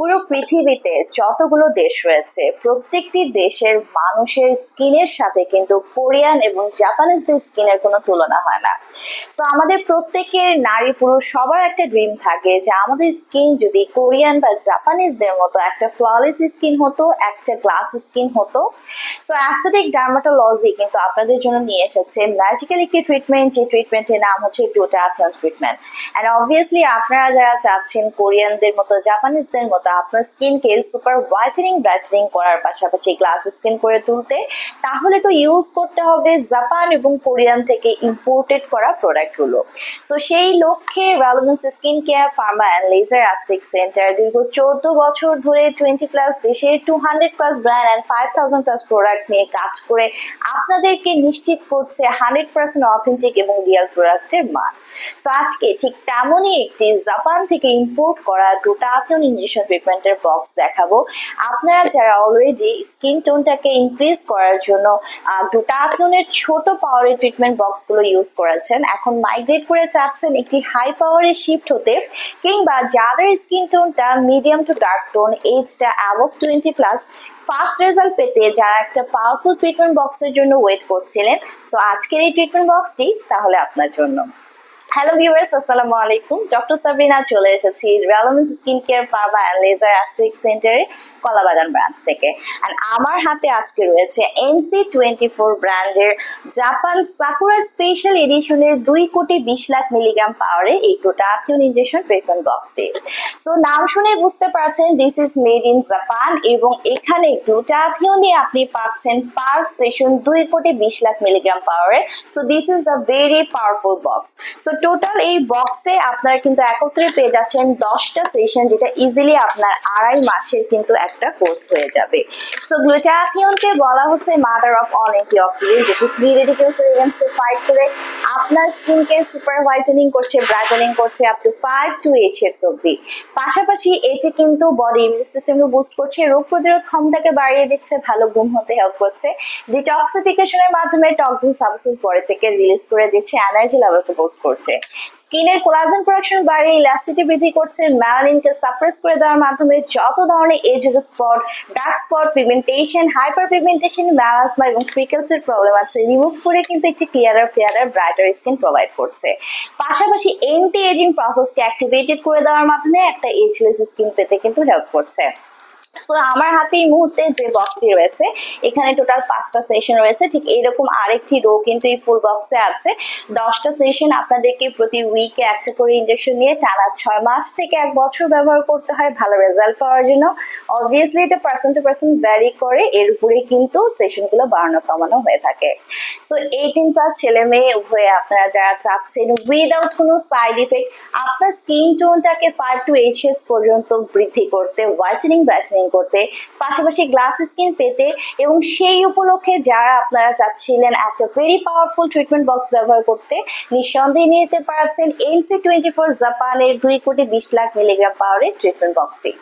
পুরো পৃথিবীতে যতগুলো দেশ রয়েছে, প্রত্যেকটি দেশের মানুষের স্কিনের সাথে কিন্তু কোরিয়ান এবং জাপানিজদের স্কিনের কোনো তুলনা হয় না। সো আমাদের প্রত্যেকের নারী পুরুষ সবার একটা ড্রিম থাকে যে আমাদের স্কিন যদি কোরিয়ান বা জাপানিজদের মতো একটা ফ্ললেস স্কিন হতো, একটা গ্লাস স্কিন হতো। সো অ্যাস্থেটিক ডার্মাটোলজি কিন্তু আপনাদের জন্য নিয়ে এসেছে। ম্যাজিক্যাল একটি ট্রিটমেন্ট যে ট্রিটমেন্টের নাম হচ্ছে গ্লুটাথিয়ন ট্রিটমেন্ট অ্যান্ড অবভিয়াসলি আপনারা যারা চাচ্ছেন কোরিয়ানদের মতো, জাপানিজদের মতো আপনার স্কিনকে সুপার হোয়াইটেনিং ব্রাইটেনিং করার পাশাপাশি গ্লাস স্কিন করে তুলতে, তাহলে তো ইউজ করতে হবে জাপান এবং কোরিয়ান থেকে ইম্পোর্টেড করা প্রোডাক্টগুলো সো সেই লক্ষ্যে relevance skin care pharma and laser aesthetic centre দীর্ঘ চোদ্দ বছর ধরে টোয়েন্টি প্লাস দেশে two hundred plus brand and five thousand plus product নিয়ে কাজ করে আপনাদেরকে নিশ্চিত করছে হান্ড্রেড পার্সেন্ট অথেন্টিক এবং রিয়েল প্রোডাক্টের মান। সো আজকে ঠিক তেমনই একটি জাপান থেকে ইম্পোর্ট করা গ্লুটাথিয়ন ইঞ্জেকশন ট্রিটমেন্টের বক্স দেখাবো। আপনারা যারা অলরেডি স্কিন টোনটাকে ইনক্রিজ করার জন্য গ্লুটাথিয়নের ছোট পাওয়ারের ট্রিটমেন্ট বক্সগুলো ইউজ করেছেন, এখন মাইগ্রেট করে চাচ্ছেন একটি হাই পাওয়ারে শিফট হতে, কিংবা যাদের স্কিন টোনটা medium to dark tone এজটা above twenty plus first result পেতে যারা একটা পাওয়ারফুল ট্রিটমেন্ট বক্সের জন্য ওয়েট করছিলেন। সো আজকের এই ট্রিটমেন্ট বক্সটি তাহলে আপনার জন্য। হ্যালো ভিউয়ার্স আসসালামু আলাইকুম ডক্টর সাবরিনা চলে এসেছি relevance skin care pharma and laser aesthetic সেন্টারে কলাবাগান ব্রাঞ্চ থেকে। অ্যান্ড আমার হাতে আজকে রয়েছে এনসি টোয়েন্টি ফোর ব্র্যান্ডের জাপান সাকুরা স্পেশাল এডিশনের দুই কোটি বিশ লাখ মিলিগ্রাম পাওয়ারে এই গ্লুটাথিয়ন ইনজেকশন ট্রিটমেন্ট বক্সটি সো নাম শুনে বুঝতে পারছেন this is made in Japan এবং এখানে গ্লুটাথিয়নে আপনি পাচ্ছেন পার সেশন দুই কোটি বিশ লাখ মিলিগ্রাম পাওয়ারে so this is a very powerful box so total এই বক্সে আপনারা কিন্তু একত্রে পেয়ে যাচ্ছেন দশটা সেশন যেটা ইজিলি আপনার আড়াই মাসের কিন্তু একটা কোর্স হয়ে যাবে। সো গ্লুটাথিয়নকে বলা হচ্ছে মাদার অফ অল অ্যান্টিঅক্সিডেন্ট যেটি ফ্রি রেডিকেলস এগেনস্টে ফাইট করে আপনার স্কিনকে সুপার হোয়াইটেনিং করছে ব্রাইটেনিং করছে up to five to eight shades অব্দি পাশাপাশি এটি কিন্তু বডি ইমিউন সিস্টেমকে বুস্ট করছে, রোগ প্রতিরোধ ক্ষমতাকে বাড়িয়ে দিচ্ছে, ভালো ঘুম হতে হেল্প করছে। ডিটক্সিফিকেশনের মাধ্যমে টক্সিন সাবস্টেন্স বডি থেকে রিলিজ করে দিচ্ছে এনার্জি লেভেলকে বুস্ট করছে। স্কিনের কোলাজেন প্রোডাকশন বাড়িয়ে ইলাস্টিটি বৃদ্ধি করছে ম্যালানিনকে সাপ্রেস করে দেওয়ার মাধ্যমে যত ধরনের age spot dark spot pigmentation hyper pigmentation melasma এবং ফ্রিকেলসের প্রবলেম আছে রিমুভ করে কিন্তু একটি clearer clearer brighter skin provide করছে। পাশাপাশি এন্টি এজিং প্রসেসকে অ্যাক্টিভেটেড করে দেওয়ার মাধ্যমে একটা এজলেস স্কিন পেতে কিন্তু হেল্প করছে। সো আমার হাতে এই মুহূর্তে যে বক্সটি রয়েছে, এখানে টোটাল পাঁচটা সেশন রয়েছে। ঠিক এইরকম আরেকটি রো কিন্তু এই ফুল বক্সে আছে। দশটা সেশন আপনাদেরকে প্রতি উইকে একটা করে ইনজেকশন নিয়ে টানা ছয় মাস থেকে এক বছর ব্যবহার করতে হয়, ভালো রেজাল্ট পাওয়ার জন্য। অবভিয়াসলি এটা পার্সন টু পার্সন ভ্যারি করে, এর উপরে কিন্তু সেশনগুলো বাড়ানো কমানো হয়ে থাকে। সো এইটিন প্লাস ছেলে মেয়ে উভয়ে আপনারা যারা চাচ্ছেন উইদাউট কোনো সাইড ইফেক্ট আপনার স্কিন টোনটাকে ফাইভ টু এইট পর্যন্ত বৃদ্ধি করতে হোয়াইটেনিং ব্রাইটেনিং করতে, পাশাপাশি গ্লাস স্কিন পেতে এবং সেই উপলক্ষে যারা আপনারা চাচ্ছিলেন একটা ভেরি পাওয়ারফুল ট্রিটমেন্ট বক্স ব্যবহার করতে, নিঃসন্দেহে নিতে পারছেন এনসি টোয়েন্টি ফোর জাপানের দুই কোটি বিশ লাখ মিলিগ্রাম পাওয়ারের ট্রিটমেন্ট বক্সটি